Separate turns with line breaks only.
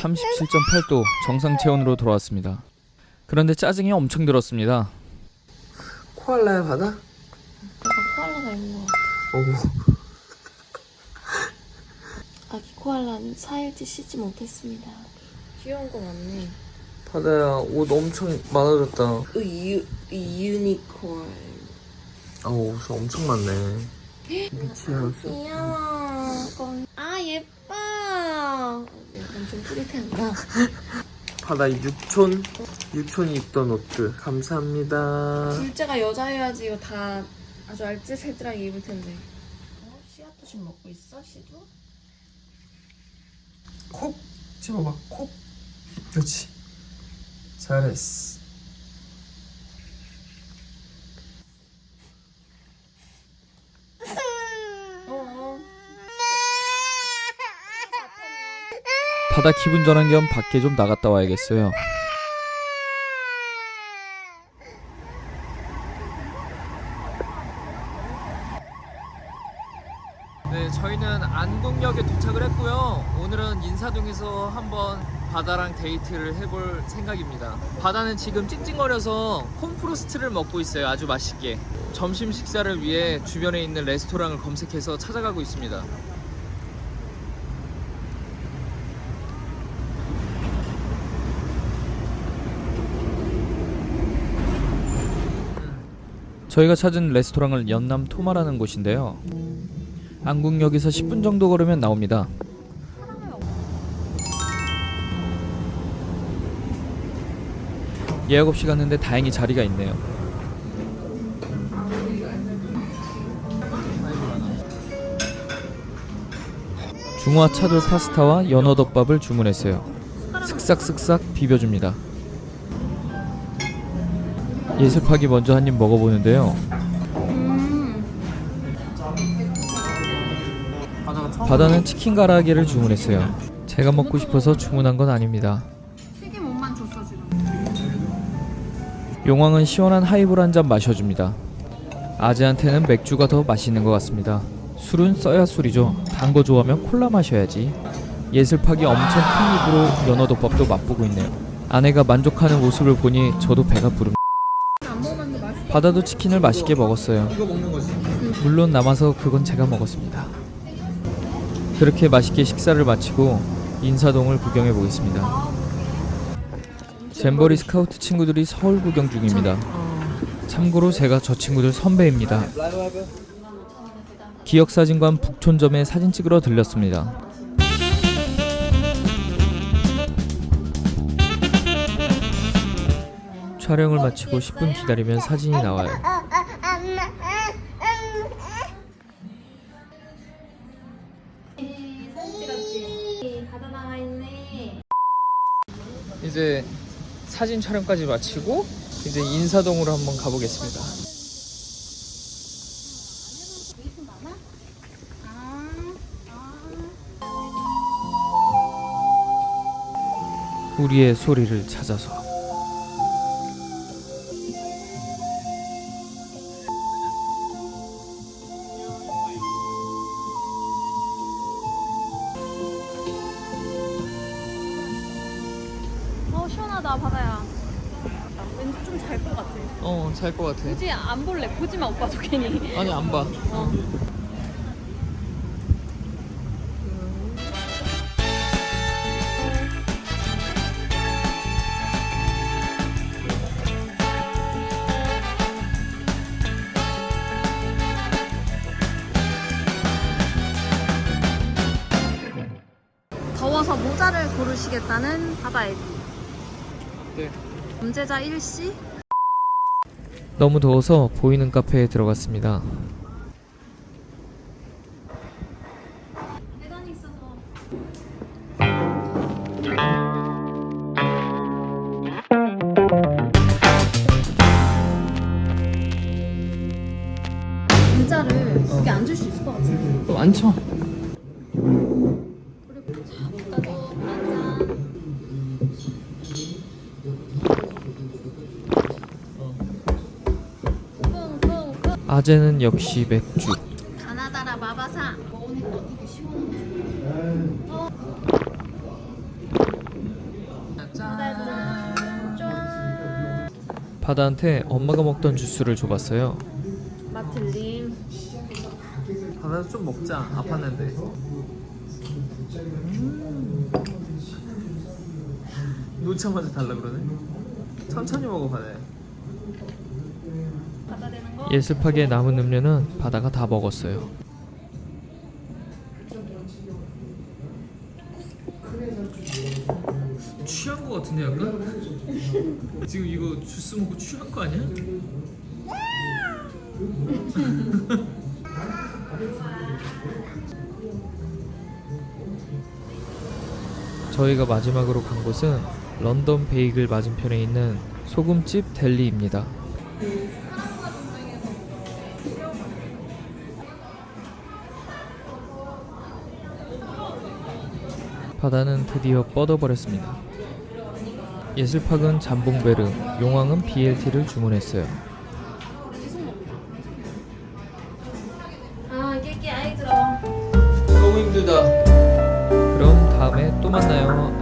(37.8도) 정상 체온으로 돌아왔습니다 그런데 짜증이 엄청 들었습니다
코알라야 바다?
코알라가 있는 것 같아.
어구
아기 코알라는 4일째 씻지 못했습니다. 귀여운 거 많네.
바다야 옷 엄청 많아졌다
유, 유니콘.
아우 옷이 엄청 많네 미치야
귀여워. 아, 예뻐. 엄청 뿌릿한다.
바다 유촌 유촌이 입던 옷들 감사합니다
둘째가 여자여야지 이거 다 아주 알뜰살뜰하게 입을 텐데. 어? 씨앗도 지금 먹고 있어, 씨도?
콕 집어봐 콕 그렇지 잘했어
어.
바다 기분 전환 겸 밖에 좀 나갔다 와야겠어요 네, 저희는 안국역에 도착을 했고요. 오늘은 인사동에서 한번 바다랑 데이트를 해볼 생각입니다. 바다는 지금 찡찡거려서 콤프로스트를 먹고 있어요. 아주 맛있게. 점심 식사를 위해 주변에 있는 레스토랑을 검색해서 찾아가고 있습니다. 저희가 찾은 레스토랑은 연남 토마라는 곳인데요. 안국역에서 10분 정도 걸으면 나옵니다. 예약 없이 갔는데 다행히 자리가 있네요. 중화 차돌 파스타와 연어덮밥을 주문했어요. 슥싹슥싹 비벼줍니다. 예슬파기 먼저 한 입 먹어보는데요. 바다는 치킨 가라아게를 주문했어요. 제가 먹고 싶어서 주문한 건 아닙니다.
튀김 옷만 줬어 지금.
용왕은 시원한 하이볼 한 잔 마셔줍니다. 아재한테는 맥주가 더 맛있는 것 같습니다. 술은 써야 술이죠. 단 거 좋아하면 콜라 마셔야지. 예슬파기 엄청 큰 입으로 연어덮밥도 맛보고 있네요. 아내가 만족하는 모습을 보니 저도 배가 부릅니다. 바다도 치킨을 맛있게 먹었어요. 물론 남아서 그건 제가 먹었습니다. 그렇게 맛있게 식사를 마치고 인사동을 구경해 보겠습니다. 잼버리 스카우트 친구들이 서울 구경 중입니다. 참고로 제가 저 친구들 선배입니다. 기억사진관 북촌점에 사진 찍으러 들렸습니다. 촬영을 마치고 10분 기다리면 사진이 나와요. 이제 사진 촬영까지 마치고 이제 인사동으로 한번 가보겠습니다. 우리의 소리를 찾아서
시원하다 바다야. 왠지 좀 잘 것 같아.
어 잘 것 같아.
굳이 안 볼래. 보지 마 오빠도 괜히.
아니 안 봐.
어. 더워서 모자를 고르시겠다는 바다 애기.
네.
범죄자 1씨?
너무 더워서 보이는 카페에 들어갔습니다.
계단이 있어서 의자를 두 개 앉을 수 있을 것 같은데.
많죠? 아재는 역시 맥주.
가나다라 마바사.
바다한테 엄마가 먹던 주스를 줘봤어요.
마틀님.
바다도 좀 먹자. 아팠는데. 음. 놓자마자 달라 그러네. 천천히 먹어 바다야.
예습하기에 남은 음료는 바다가 다 먹었어요.
취한 거 같은데 약간? 지금 이거 주스 먹고 취한 거 아니야?
저희가 마지막으로 간 곳은 런던 베이글 맞은편에 있는 소금집 델리입니다. 바다는 드디어 뻗어버렸습니다. 예술팍은 잠봉베르, 용왕은 BLT를 주문했어요.
아, 깨끼 아이 들어.
너무 힘들다.
그럼 다음에 또 만나요.